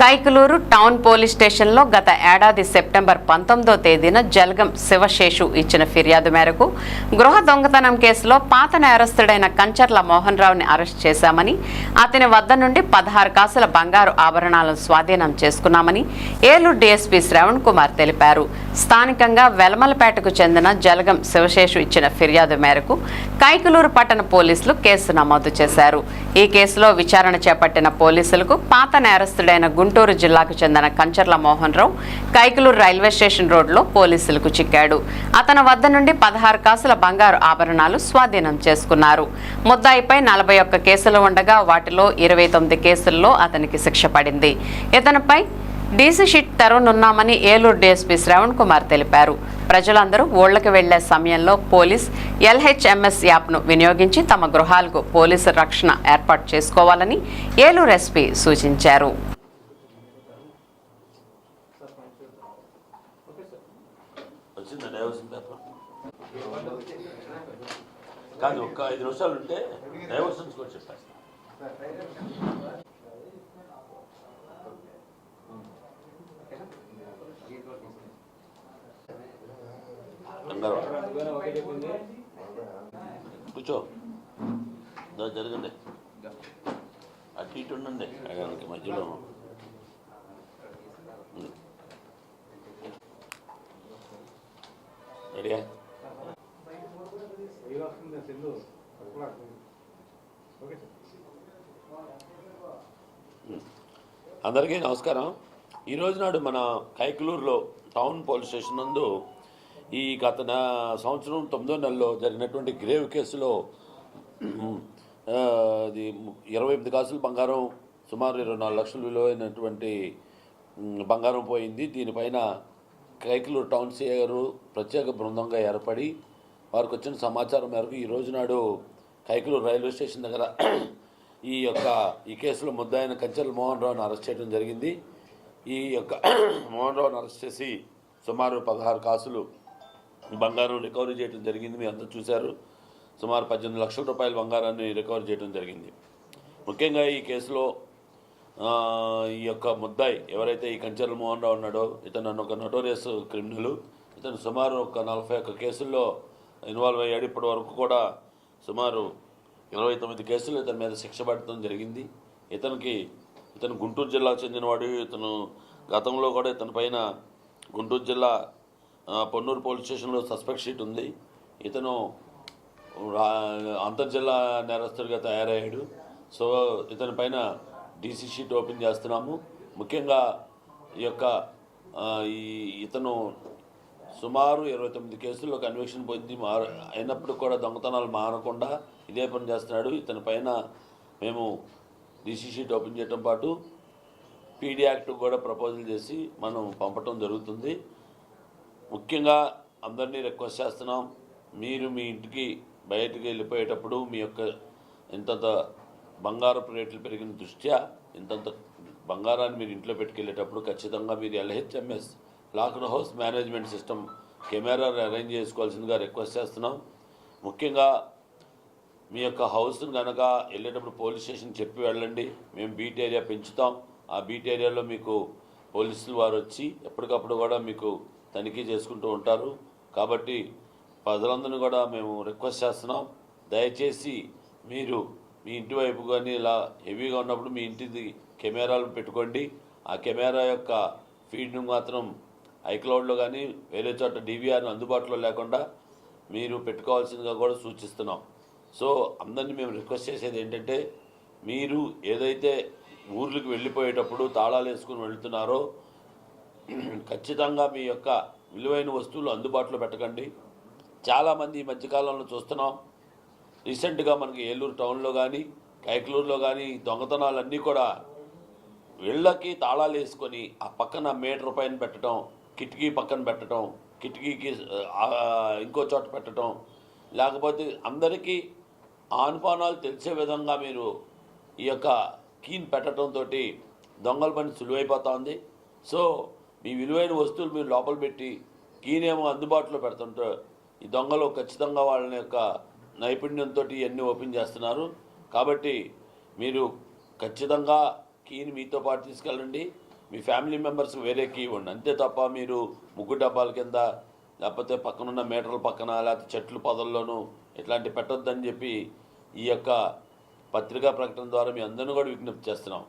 Kaikaluru town police స్టేషన్లో గత ఏడాది సెప్టెంబర్ పంతొమ్మిదో తేదీన జలగం శివశేషు ఇచ్చిన ఫిర్యాదు మేరకు గృహ దొంగతనం కేసులో పాత నేరస్తుడైన కంచర్ల మోహన్ రావుని అరెస్ట్ చేశామని అతని వద్ద నుండి పదహారు కాసుల బంగారు ఆభరణాలను స్వాధీనం చేసుకున్నామని ఏలూరు డీఎస్పీ శ్రవణ్ కుమార్ తెలిపారు. స్థానికంగా వెలమలపేటకు చెందిన జలగం శివశేషు ఇచ్చిన ఫిర్యాదు మేరకు కైకలూరు పట్టణ పోలీసులు కేసు నమోదు చేశారు. ఈ కేసులో విచారణ చేపట్టిన పోలీసులకు పాత నేరస్తుడైన గుంటూరు జిల్లాకు చెందిన కంచర్ల మోహన్ రావు కైకలూరు రైల్వే స్టేషన్ రోడ్లో పోలీసులకు చిక్కాడు. అతని వద్ద నుండి పదహారు కాసుల బంగారు ఆభరణాలు స్వాధీనం చేసుకున్నారు. ముద్దాయిపై నలభై ఒక్క కేసులు ఉండగా వాటిలో ఇరవై తొమ్మిది కేసుల్లో అతనికి శిక్ష పడింది. ఇతనిపై డీసీ షీట్ తెరవనున్నామని ఏలూరు డీఎస్పీ శ్రవణ్ కుమార్ తెలిపారు. ప్రజలందరూ ఓళ్ళకు వెళ్ళే సమయంలో పోలీస్ ఎల్హెచ్ఎంఎస్ యాప్ను వినియోగించి తమ గృహాలకు పోలీసు రక్షణ ఏర్పాటు చేసుకోవాలని ఏలూరు ఎస్పీ సూచించారు. కాదు ఒక్క ఐదు నిమిషాలు ఉంటే డైవర్సన్స్ కూడా చెప్పారు అందరూ. కూర్చో. దా జరగండి. అటు ఇటు ఉండండి. అక్కడికి మధ్యలో. రెడీయా అందరికీ నమస్కారం. ఈరోజు నాడు మన కైకలూరులో టౌన్ పోలీస్ స్టేషన్ నందు ఈ గత సంవత్సరం తొమ్మిదో నెలలో జరిగినటువంటి గ్రేవ్ కేసులో అది ఇరవై ఎనిమిది కాసులు బంగారం సుమారు ఇరవై నాలుగు లక్షలు విలువైనటువంటి బంగారం పోయింది. దీనిపైన కైకలూరు టౌన్ సిఐ గారు ప్రత్యేక బృందంగా ఏర్పడి వారికి వచ్చిన సమాచారం మేరకు ఈ రోజు నాడు కైకలూరు రైల్వే స్టేషన్ దగ్గర ఈ యొక్క ఈ కేసులో ముద్దాయిన కంచెల మోహన్ రావును అరెస్ట్ చేయడం జరిగింది. ఈ యొక్క మోహన్ రావును అరెస్ట్ చేసి సుమారు పదహారు కాసులు బంగారం రికవరీ చేయడం జరిగింది మీ అందరూ చూశారు. సుమారు పద్దెనిమిది లక్షల రూపాయల బంగారాన్ని రికవరీ చేయడం జరిగింది. ముఖ్యంగా ఈ కేసులో ఈ యొక్క ముద్దాయి ఎవరైతే ఈ కంచర్ల మోహన్ రావు ఉన్నాడో ఇతను ఒక నటోరియస్ క్రిమినల్ ఇతను సుమారు ఒక నలభై ఒక్క కేసుల్లో ఇన్వాల్వ్ అయ్యాడు. ఇప్పటి వరకు కూడా సుమారు ఇరవై తొమ్మిది కేసులు ఇతని మీద శిక్ష పడటం జరిగింది. ఇతనికి ఇతను గుంటూరు జిల్లాకు చెందినవాడు. ఇతను గతంలో కూడా ఇతని పైన గుంటూరు జిల్లా పొన్నూరు పోలీస్ స్టేషన్లో సస్పెక్ట్ షీట్ ఉంది. ఇతను అంతర్జిల్లా నేరస్తుడిగా తయారయ్యాడు. సో ఇతని పైన డీసీ షీట్ ఓపెన్ చేస్తున్నాము. ముఖ్యంగా ఈ యొక్క ఈ ఇతను సుమారు ఇరవై తొమ్మిది కేసుల్లో కన్విక్షన్ పొంది మార అయినప్పుడు కూడా దొంగతనాలు మారకుండా ఇదే పని చేస్తున్నాడు. ఇతని పైన మేము డీసీ షీట్ ఓపెన్ చేయడం పాటు పీడీ యాక్ట్ కూడా ప్రపోజల్ చేసి మనం పంపటం జరుగుతుంది. ముఖ్యంగా అందరినీ రిక్వెస్ట్ చేస్తున్నాం. మీరు మీ ఇంటికి బయటికి వెళ్ళిపోయేటప్పుడు మీ యొక్క ఇంతంత బంగారపు రేట్లు పెరిగిన దృష్ట్యా ఇంతంత బంగారాన్ని మీరు ఇంట్లో పెట్టుకెళ్ళేటప్పుడు ఖచ్చితంగా మీరు LHMS locked house management system camera arrange చేసుకోవాల్సిందిగా రిక్వెస్ట్ చేస్తున్నాం. ముఖ్యంగా మీ యొక్క హౌస్ని కనుక వెళ్ళేటప్పుడు పోలీస్ స్టేషన్ చెప్పి వెళ్ళండి. మేము బీట్ ఏరియా పెంచుతాం. ఆ బీట్ ఏరియాలో మీకు పోలీసులు వారు వచ్చి ఎప్పటికప్పుడు కూడా మీకు తనిఖీ చేసుకుంటూ ఉంటారు. కాబట్టి ప్రజలందరినీ కూడా మేము రిక్వెస్ట్ చేస్తున్నాం. దయచేసి మీరు మీ ఇంటి వైపు కానీ ఇలా హెవీగా ఉన్నప్పుడు మీ ఇంటిది కెమెరాలు పెట్టుకోండి. ఆ కెమెరా యొక్క ఫీడ్ను మాత్రం ఐక్లౌడ్లో కానీ వేరే చోట డీవీఆర్ అందుబాటులో లేకుండా మీరు పెట్టుకోవాల్సిందిగా కూడా సూచిస్తున్నాం. సో అందరినీ మేము రిక్వెస్ట్ చేసేది ఏంటంటే మీరు ఏదైతే ఊర్లకు వెళ్ళిపోయేటప్పుడు తాళాలు వేసుకుని వెళ్తున్నారో ఖచ్చితంగా మీ యొక్క విలువైన వస్తువులు అందుబాటులో పెట్టకండి. చాలామంది ఈ మధ్యకాలంలో చూస్తున్నాం. రీసెంట్గా మనకి ఏలూరు టౌన్లో కానీ కైకలూరులో కానీ దొంగతనాలన్నీ కూడా ఇళ్ళకి తాళాలు వేసుకొని ఆ పక్కన మీటర్ పైన పెట్టడం కిటికీ పక్కన పెట్టడం కిటికీకి ఇంకో చోట పెట్టడం. లేకపోతే అందరికీ ఆనుపానాలు తెలిసే విధంగా మీరు ఈ యొక్క కీన్ పెట్టడంతో దొంగల పని సులువైపోతా ఉంది. సో మీ విలువైన వస్తువులు మీరు లోపల పెట్టి కీనేమో అందుబాటులో పెడుతుంటే ఈ దొంగలు ఖచ్చితంగా వాళ్ళ యొక్క నైపుణ్యంతో ఇవన్నీ ఓపెన్ చేస్తున్నారు. కాబట్టి మీరు ఖచ్చితంగా కీని మీతో పాటు తీసుకెళ్ళండి. మీ ఫ్యామిలీ మెంబర్స్ వేరే కీ ఇవ్వండి. అంతే తప్ప మీరు ముగ్గు డబ్బాల కింద లేకపోతే పక్కనున్న మీటర్ల పక్కన లేకపోతే చెట్లు పొదల్లోనూ ఇట్లాంటి పెట్టొద్దని చెప్పి ఈ యొక్క పత్రికా ప్రకటన ద్వారా మీ అందరిని కూడా విజ్ఞప్తి చేస్తున్నాం.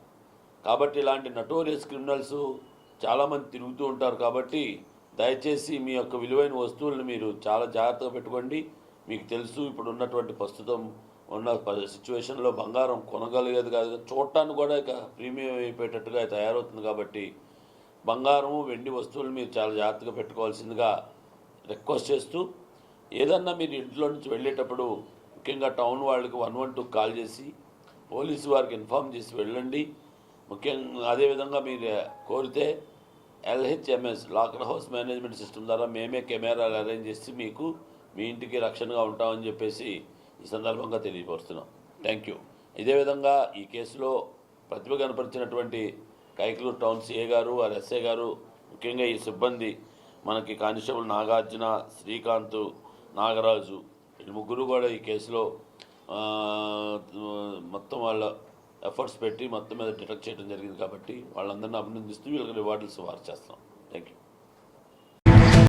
కాబట్టి ఇలాంటి నటోరియస్ క్రిమినల్స్ చాలామంది తిరుగుతూ ఉంటారు కాబట్టి దయచేసి మీ యొక్క విలువైన వస్తువులను మీరు చాలా జాగ్రత్తగా పెట్టుకోండి. మీకు తెలుసు ఇప్పుడు ఉన్నటువంటి ప్రస్తుతం ఉన్న సిచ్యువేషన్లో బంగారం కొనగలిగేది కాదు. చూడటానికి కూడా ఇక ప్రీమియం అయిపోయేటట్టుగా తయారవుతుంది కాబట్టి బంగారం వెండి వస్తువులు మీరు చాలా జాగ్రత్తగా పెట్టుకోవాల్సిందిగా రిక్వెస్ట్ చేస్తూ ఏదన్నా మీరు ఇంట్లో నుంచి వెళ్ళేటప్పుడు ముఖ్యంగా టౌన్ వాళ్ళకి వన్ వన్ టూ కాల్ చేసి పోలీసు వారికి ఇన్ఫామ్ చేసి వెళ్ళండి. ముఖ్యంగా అదేవిధంగా మీరు కోరితే LHMS locker house management system ద్వారా మేమే కెమెరాలు అరేంజ్ చేసి మీకు మీ ఇంటికి రక్షణగా ఉంటామని చెప్పేసి ఈ సందర్భంగా తెలియపరుస్తున్నాం. థ్యాంక్ యూ ఇదే విధంగా ఈ కేసులో ప్రతిభ కనపరిచినటువంటి కైకలూరు టౌన్ సిఏ గారు వారి ఎస్ఏ గారు ముఖ్యంగా ఈ సిబ్బంది మనకి కానిస్టేబుల్ నాగార్జున శ్రీకాంత్ నాగరాజు వీళ్ళు ముగ్గురు కూడా ఈ కేసులో మొత్తం వాళ్ళ ఎఫర్ట్స్ పెట్టి మొత్తం మీద డిటెక్ట్ చేయడం జరిగింది కాబట్టి వాళ్ళందరినీ అభినందిస్తూ వీళ్ళకి రివార్డులు సిఫార్సు చేస్తున్నాం థ్యాంక్ యూ